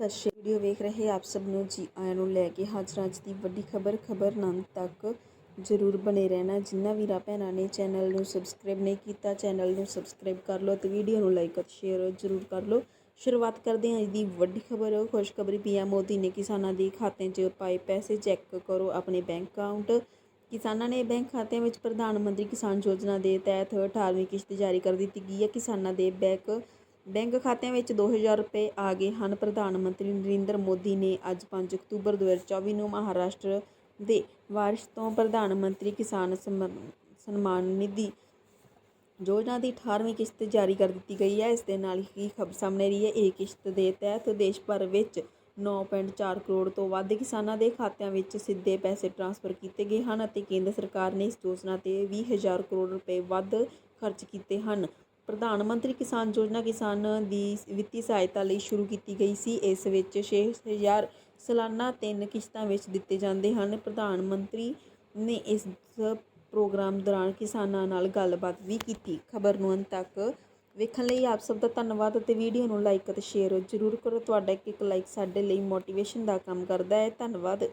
ਸਤਿ ਸ਼੍ਰੀ ਵੀਡੀਓ ਵੇਖ ਰਹੇ ਆਪ ਸਭ ਨੂੰ ਜੀ ਆਇਆਂ ਨੂੰ ਲੈ ਕੇ ਹਾਜ਼ਰ ਅੱਜ ਦੀ ਵੱਡੀ ਖਬਰ ਖਬਰ ਨੰਦ ਤੱਕ ਜ਼ਰੂਰ ਬਣੇ ਰਹਿਣਾ। ਜਿਨ੍ਹਾਂ ਵੀਰਾਂ ਭੈਣਾਂ ਨੇ ਚੈਨਲ ਨੂੰ ਸਬਸਕ੍ਰਾਈਬ ਨਹੀਂ ਕੀਤਾ, ਚੈਨਲ ਨੂੰ ਸਬਸਕ੍ਰਾਈਬ ਕਰ ਲਓ ਤੇ ਵੀਡੀਓ ਨੂੰ ਲਾਈਕ ਅਤੇ ਸ਼ੇਅਰ ਜ਼ਰੂਰ ਕਰ ਲਓ। ਸ਼ੁਰੂਆਤ ਕਰਦੇ ਹਾਂ ਅੱਜ ਦੀ ਵੱਡੀ ਖਬਰ। ਖੁਸ਼ਖਬਰੀ ਪੀਐਮ ਮੋਦੀ ਨੇ ਕਿਸਾਨਾਂ ਦੇ ਖਾਤੇ 'ਚ ਪਾਏ ਪੈਸੇ ਚੈੱਕ ਕਰੋ ਆਪਣੇ ਬੈਂਕ ਅਕਾਊਂਟ। ਕਿਸਾਨਾਂ ਨੇ ਬੈਂਕ ਖਾਤਿਆਂ ਵਿੱਚ ਪ੍ਰਧਾਨ ਮੰਤਰੀ ਕਿਸਾਨ ਯੋਜਨਾ ਦੇ ਤਹਿਤ 18ਵੀਂ ਕਿਸ਼ਤ ਜਾਰੀ ਕਰ ਦਿੱਤੀ ਗਈ ਹੈ। ਕਿਸਾਨਾਂ ਦੇ ਬੈਂਕ ਬੈਂਕ ਖਾਤਿਆਂ ਵਿੱਚ 2000 ਰੁਪਏ ਆ ਗਏ ਹਨ। ਪ੍ਰਧਾਨ ਮੰਤਰੀ ਨਰਿੰਦਰ ਮੋਦੀ ਨੇ ਅੱਜ 5 ਅਕਤੂਬਰ 2024 ਨੂੰ ਮਹਾਰਾਸ਼ਟਰ ਦੇ ਵਾਰਿਸ ਤੋਂ ਪ੍ਰਧਾਨ ਮੰਤਰੀ ਕਿਸਾਨ ਸਨਮ- ਸਨਮਾਨ ਨਿਧੀ ਯੋਜਨਾ ਦੀ 18ਵੀਂ ਕਿਸ਼ਤ ਜਾਰੀ ਕਰ ਦਿੱਤੀ ਗਈ ਹੈ। ਇਸ ਦੇ ਨਾਲ ਹੀ ਖਬਰ ਸਾਹਮਣੇ ਰਹੀ ਹੈ। ਇਹ ਕਿਸ਼ਤ ਦੇ ਤਹਿਤ ਦੇਸ਼ ਭਰ ਵਿੱਚ 9.4 ਕਰੋੜ ਤੋਂ ਵੱਧ ਕਿਸਾਨਾਂ ਦੇ ਖਾਤਿਆਂ ਵਿੱਚ ਸਿੱਧੇ ਪੈਸੇ ਟ੍ਰਾਂਸਫਰ ਕੀਤੇ ਗਏ ਹਨ ਅਤੇ ਕੇਂਦਰ ਸਰਕਾਰ ਨੇ ਇਸ ਯੋਜਨਾ ਤੇ 20000 ਕਰੋੜ ਰੁਪਏ ਵੱਧ ਖਰਚ ਕੀਤੇ ਹਨ। ਪ੍ਰਧਾਨ ਮੰਤਰੀ ਕਿਸਾਨ ਯੋਜਨਾ ਕਿਸਾਨ ਦੀ ਵਿੱਤੀ ਸਹਾਇਤਾ ਲਈ ਸ਼ੁਰੂ ਕੀਤੀ ਗਈ ਸੀ। ਇਸ ਵਿੱਚ 6000 ਸਾਲਾਨਾ ਤਿੰਨ ਕਿਸ਼ਤਾਂ ਵਿੱਚ ਦਿੱਤੇ ਜਾਂਦੇ ਹਨ। ਪ੍ਰਧਾਨ ਮੰਤਰੀ ਨੇ ਇਸ ਪ੍ਰੋਗਰਾਮ ਦੌਰਾਨ ਕਿਸਾਨਾਂ ਨਾਲ ਗੱਲਬਾਤ ਵੀ ਕੀਤੀ। ਖਬਰ ਨੂੰ ਅੰਤ ਤੱਕ ਵੇਖਣ ਲਈ ਆਪ ਸਭ ਦਾ ਧੰਨਵਾਦ ਅਤੇ ਵੀਡੀਓ ਨੂੰ ਲਾਈਕ ਅਤੇ ਸ਼ੇਅਰ ਜ਼ਰੂਰ ਕਰੋ। ਤੁਹਾਡਾ ਇੱਕ ਇੱਕ ਲਾਈਕ ਸਾਡੇ ਲਈ ਮੋਟੀਵੇਸ਼ਨ ਦਾ ਕੰਮ ਕਰਦਾ ਹੈ। ਧੰਨਵਾਦ।